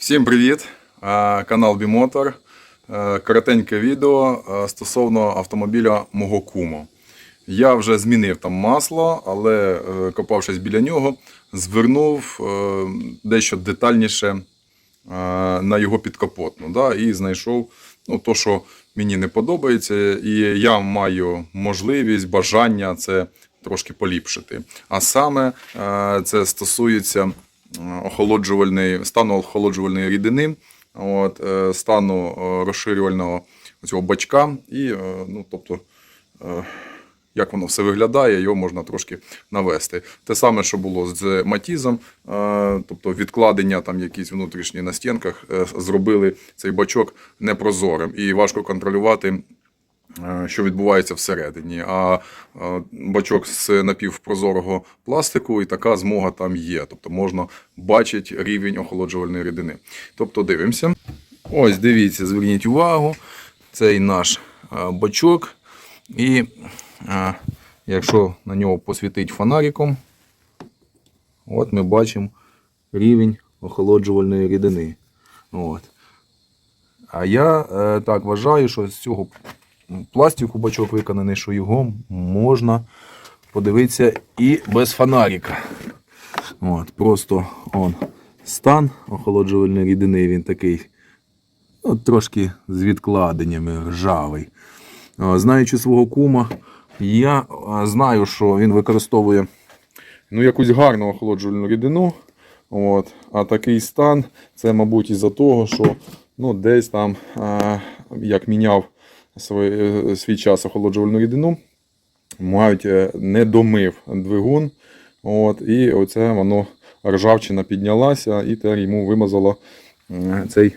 Всім привіт! Канал Бімотор. Е, Коротеньке відео е, стосовно автомобіля мого куму. Я вже змінив там масло, але е, копавшись біля нього, звернув дещо детальніше на його підкапотну. Да, і знайшов ну, то, що мені не подобається, і я маю можливість, бажання це трошки поліпшити. А саме це стосується охолоджувальної, стану охолоджувальної рідини, от, е, стану е, розширювального цього бачка, і е, ну, тобто, як воно все виглядає, його можна трошки навести. Те саме, що було з матізом, тобто відкладення там якісь внутрішні на стінках, зробили цей бачок непрозорим і важко контролювати. Е, Що відбувається всередині, а е, бачок з напівпрозорого пластику, і така змога там є. Тобто можна бачити рівень охолоджувальної рідини. Тобто дивимося. Ось дивіться, зверніть увагу. Цей наш е, бачок. І якщо на нього посвітить фонариком, от ми бачимо рівень охолоджувальної рідини. От. А я так вважаю, що з цього пластику бачок виконаний, що його можна подивитися і без фонарика. От, просто он, стан охолоджувальної рідини, він такий ну, трошки з відкладеннями, ржавий. Знаючи свого кума, я знаю, що він використовує ну, якусь гарну охолоджувальну рідину. От. А такий стан це, мабуть, із-за того, що ну, десь там, а, як міняв свій, е, свій час охолоджувальну рідину, мають е, не домив двигун. От, і оце воно ржавчина піднялася, і тепер йому вимазало цей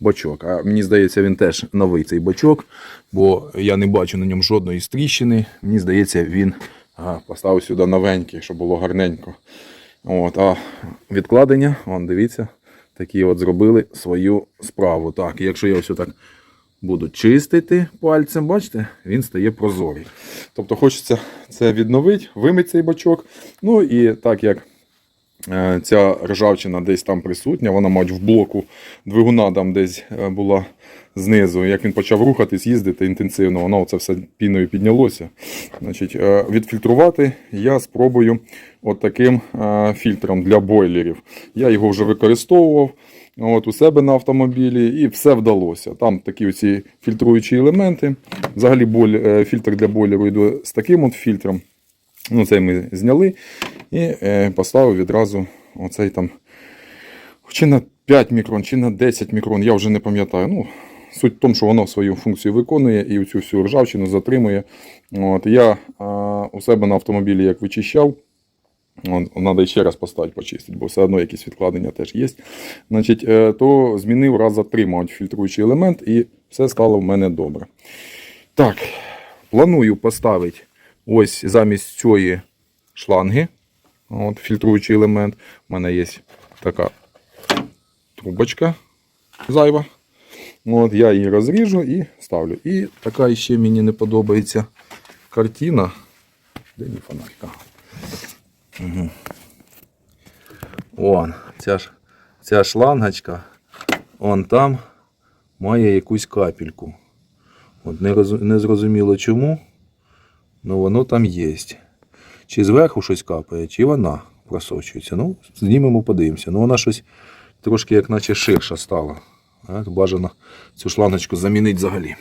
бачок. А мені здається, він теж новий цей бачок, бо я не бачу на ньому жодної стріщини. Мені здається, він а, поставив сюди новенький, щоб було гарненько. От, а відкладення, вон, дивіться, такі от зробили свою справу. Так, якщо я ось так буду чистити пальцем, бачите, він стає прозорий. Тобто хочеться це відновити, вимити цей бачок. Ну і так як е, ця ржавчина десь там присутня, вона, мабуть, в блоку двигуна там десь е, була знизу. Як він почав рухатись, їздити інтенсивно, воно це все піною піднялося. Значить, е, відфільтрувати я спробую от таким фільтром для бойлерів. Я його вже використовував. От у себе на автомобілі, і все вдалося. Там такі оці фільтруючі елементи. Взагалі боль, е, фільтр для бойлеру йде з таким от фільтром. Ну, Цей ми зняли і е, поставив відразу оцей там чи на 5 мікрон, чи на 10 мікрон, я вже не пам'ятаю. Ну, Суть в тому, що воно свою функцію виконує і цю всю ржавчину затримує. От, я а, у себе на автомобілі як вичищав. Треба ще раз поставити почистити, бо все одно якісь відкладення теж є. Значить, е, то змінив раз за три, фільтруючий елемент, і все стало в мене добре. Так, планую поставити ось замість цієї шланги. От, фільтруючий елемент. У мене є така трубочка зайва. От, я її розріжу і ставлю. І така ще мені не подобається картина. Де мій фонарик? Угу. Вон, ця, ж, ця шлангочка, он там має якусь капельку. От не, роз, не зрозуміло чому, але воно там є. Чи зверху щось капає, чи вона просочується. Ну, знімемо, подивимося. Ну, вона щось трошки як наче ширша стала. Бажано цю шлангочку замінити взагалі.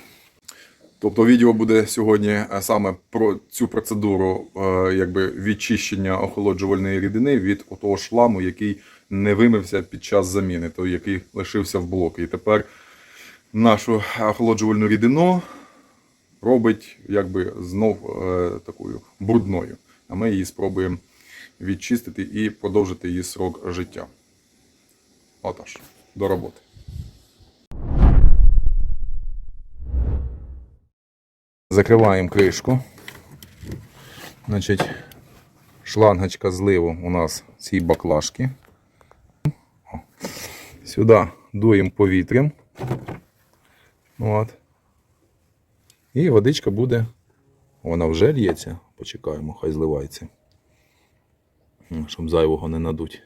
Тобто відео буде сьогодні е, саме про цю процедуру е, якби відчищення охолоджувальної рідини від того шламу, який не вимився під час заміни, той, який лишився в блоку. І тепер нашу охолоджувальну рідину робить якби знов е, такою брудною. А ми її спробуємо відчистити і продовжити її срок життя. Отож, до роботи. Закриваємо кришку. Значить, шлангочка зливу у нас баклажці. О. Сюди дуємо повітрям. От. І водичка буде. Вона вже лється. Почекаємо, хай зливається. Щоб зайвого не надуть.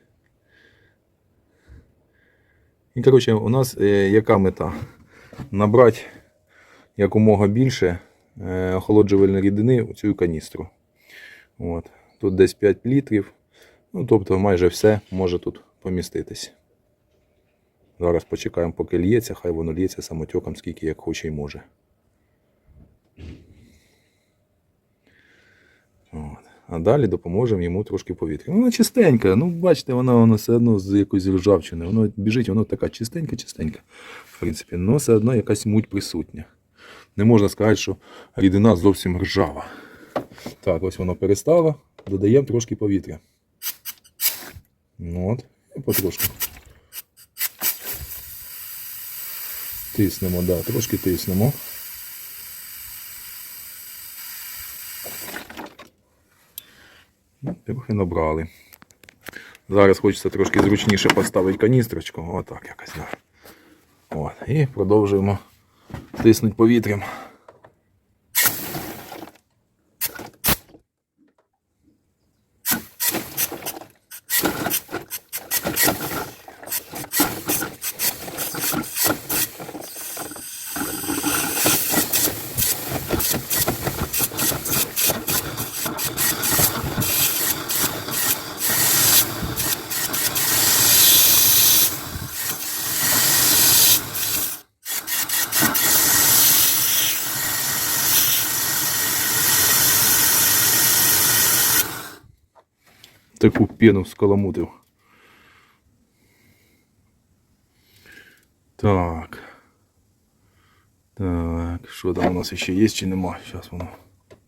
І коротше, у нас е, яка мета? Набрати якомога більше охолоджувальної рідини у цю каністру. От. Тут десь 5 літрів. Ну, тобто майже все може тут поміститись. Зараз почекаємо, поки лється, хай воно лється самотьоком, скільки як хоче і може. От. А далі допоможемо йому трошки повітря. Ну, Вона чистенька, ну бачите, вона, вона все одно з якоюсь ржавчини. Воно біжить, воно така чистенька-чистенька. В принципі, але все одно якась муть присутня. Не можна сказати, що рідина зовсім ржава. Так, ось воно перестало. Додаємо трошки повітря. Ну от, і потрошки. Тиснемо, да, трошки тиснемо. Ну, Трохи набрали. Зараз хочеться трошки зручніше поставити каністрочку. Отак якось. Да. От. І продовжуємо тиснути повітрям. Таку пену скаламутив. Так. Так, що там у нас ще є чи нема? Зараз воно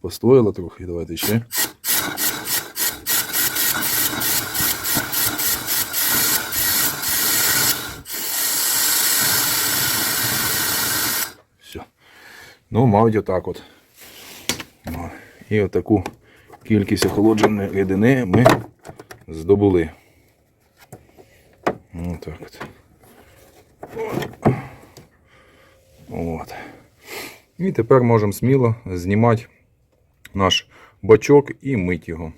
постояло трохи. Давайте ще. Все. Ну, мабуть, отак от. І отаку кількість охолодженої рідини ми здобули. Отак от. От. І тепер можемо сміло знімати наш бачок і мити його.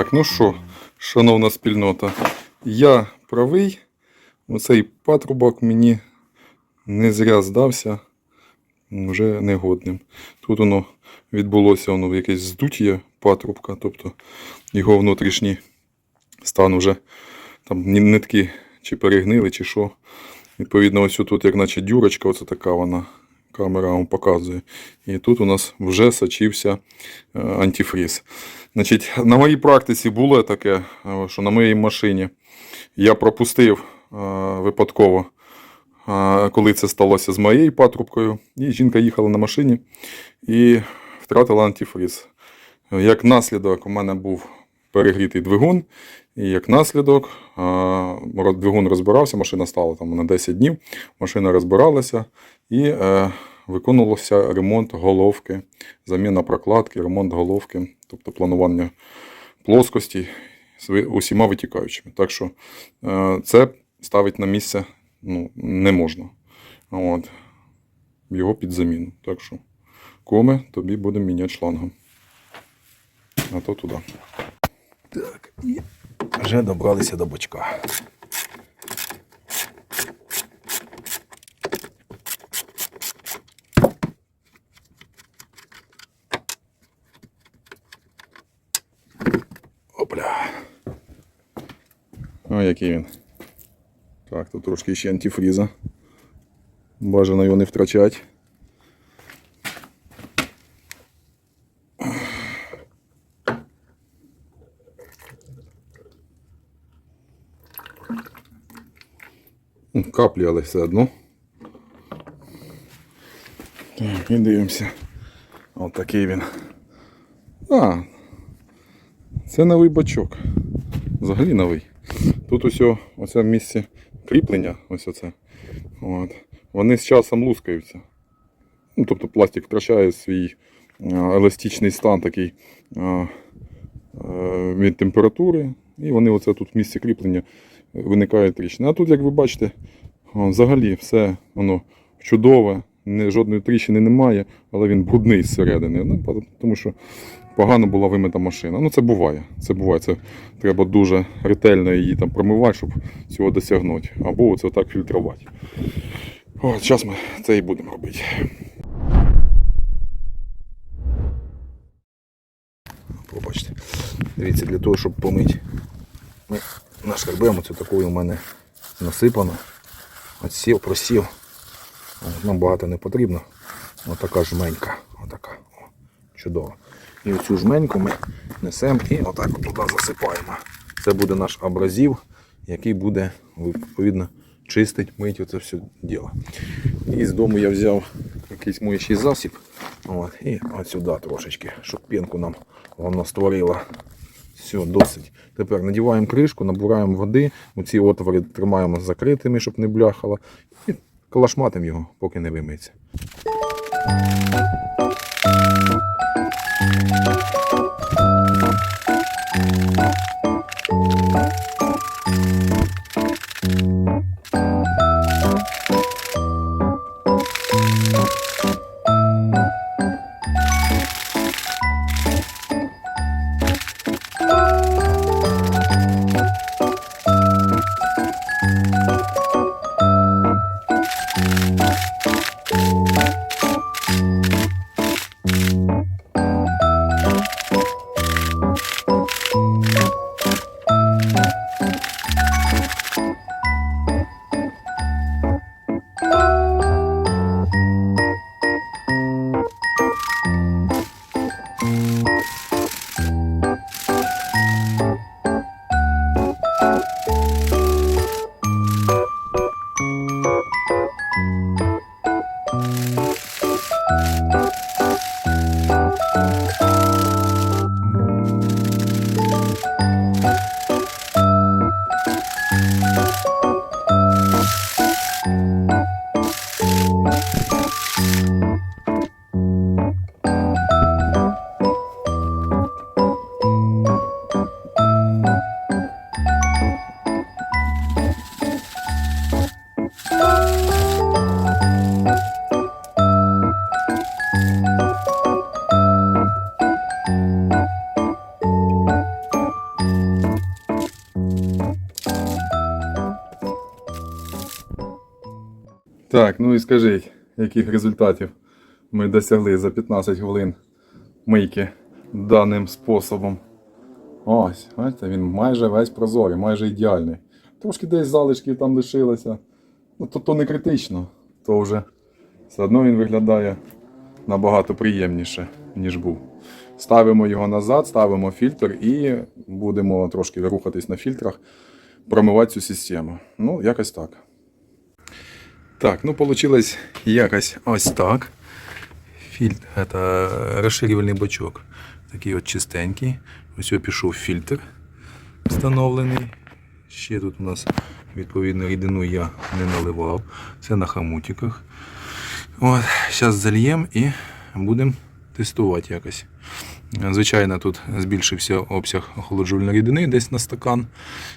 Так, ну що, шановна спільнота, я правий. Оцей патрубок мені не зря здався вже негодним. Тут воно відбулося воно якесь здуття патрубка, тобто його внутрішній стан вже там нитки чи перегнили, чи що. Відповідно, ось тут, як наче дюрочка, оце така вона. Камера вам показує. І тут у нас вже сочився е, антифріз. Значить, на моїй практиці було таке, е, що на моїй машині я пропустив е, випадково, коли це сталося з моєю патрубкою. І жінка їхала на машині і втратила антифріз. Як наслідок, у мене був перегрітий двигун, і як наслідок, двигун розбирався, машина стала там на 10 днів, машина розбиралася і виконувався ремонт головки, заміна прокладки, ремонт головки, тобто планування плоскості усіма витікаючими. Так що е, це ставити на місце ну, не можна. От. Його під заміну. Так що, коме, тобі будемо міняти шлангом. А то туди. Так, і вже добралися до бочка. О, який він. Так, тут трошки ще антифріза. Бажано його не втрачати. каплі, але все одно. Так, і дивимося. Ось такий він. А, це новий бачок. Взагалі новий. Тут ось оце в місці кріплення, ось оце. От. Вони з часом лускаються. Ну, тобто пластик втрачає свій е, еластичний стан такий е, е, від температури. І вони оце тут в місці кріплення виникає тріщина. А тут, як ви бачите, взагалі все воно чудове, жодної тріщини немає, але він брудний зсередини. Ну, тому що погано була вимита машина. Ну це буває. Це буває. Це треба дуже ретельно її там промивати, щоб цього досягнути. Або оце так фільтрувати. От, зараз ми це і будемо робити. Пробачте. Дивіться, для того, щоб помити ми нашкарбемо, це такою у мене насипано. Отсів, просів. Нам багато не потрібно. Отака жменька. Отака. Чудово. І оцю жменьку ми несемо і отак от туди засипаємо. Це буде наш абразив, який буде відповідно чистить, мить оце все діло. І з дому я взяв якийсь моючий засіб. От, і от сюди трошечки, щоб пінку нам воно створило. Все, досить. Тепер надіваємо кришку, набираємо води, оці отвори тримаємо закритими, щоб не бляхало. І калашматимо його, поки не вимиється. Thank you. Так, ну і скажіть, яких результатів ми досягли за 15 хвилин мийки даним способом. Ось, бачите, він майже весь прозорий, майже ідеальний. Трошки десь залишків там лишилося. Ну, то, то не критично, то вже все одно він виглядає набагато приємніше, ніж був. Ставимо його назад, ставимо фільтр і будемо трошки рухатись на фільтрах, промивати цю систему. Ну, якось так. Так, ну получилось якось ось так. Фільтр, это розширювальний бачок. Такий от чистенький. Ось пішов фільтр встановлений. Ще тут у нас відповідно рідину я не наливав. Це на хамутиках. От, зараз зальємо і будемо тестувати якось. Звичайно, тут збільшився обсяг охолоджувальної рідини десь на стакан.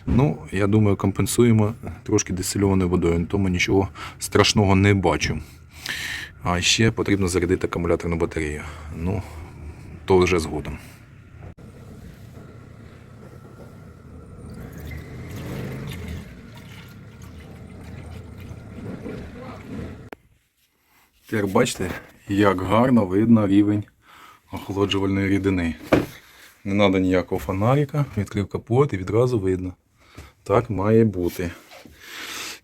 Ну, я думаю, компенсуємо трошки дистильованою водою, тому нічого страшного не бачу. А ще потрібно зарядити акумуляторну батарею. Ну, то вже згодом. Тепер бачите, як гарно видно рівень охолоджувальної рідини. Не треба ніякого фонарика, відкрив капот і відразу видно. Так має бути.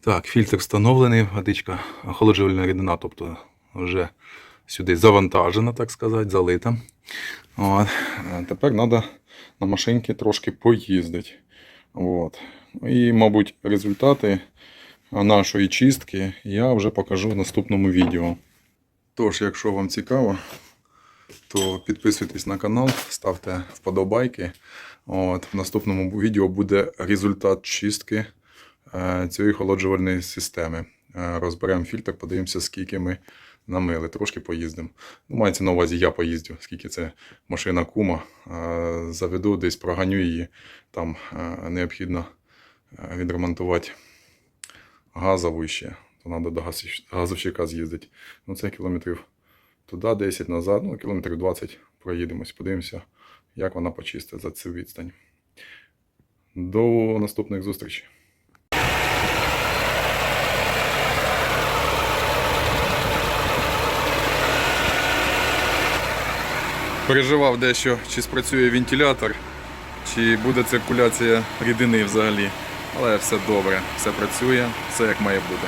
Так, фільтр встановлений, водичка охолоджувальна рідина, тобто вже сюди завантажена, так сказати, залита. От. Тепер треба на машинці трошки поїздити. От. І, мабуть, результати нашої чистки я вже покажу в наступному відео. Тож, якщо вам цікаво, то підписуйтесь на канал, ставте вподобайки. От, в наступному відео буде результат чистки е, цієї холоджувальної системи. Е, розберемо фільтр, подивимося, скільки ми намили. Трошки поїздимо. Ну, мається на увазі, я поїздю, скільки це машина кума. Е, заведу, десь проганю її. Там необхідно відремонтувати газову ще. То треба до газовщ- газовщика з'їздити. Ну, це кілометрів туди 10 назад, ну, кілометрів 20 проїдемось, подивимося, як вона почистить за цю відстань. До наступних зустрічей. Переживав дещо, чи спрацює вентилятор, чи буде циркуляція рідини взагалі. Але все добре, все працює, все як має бути.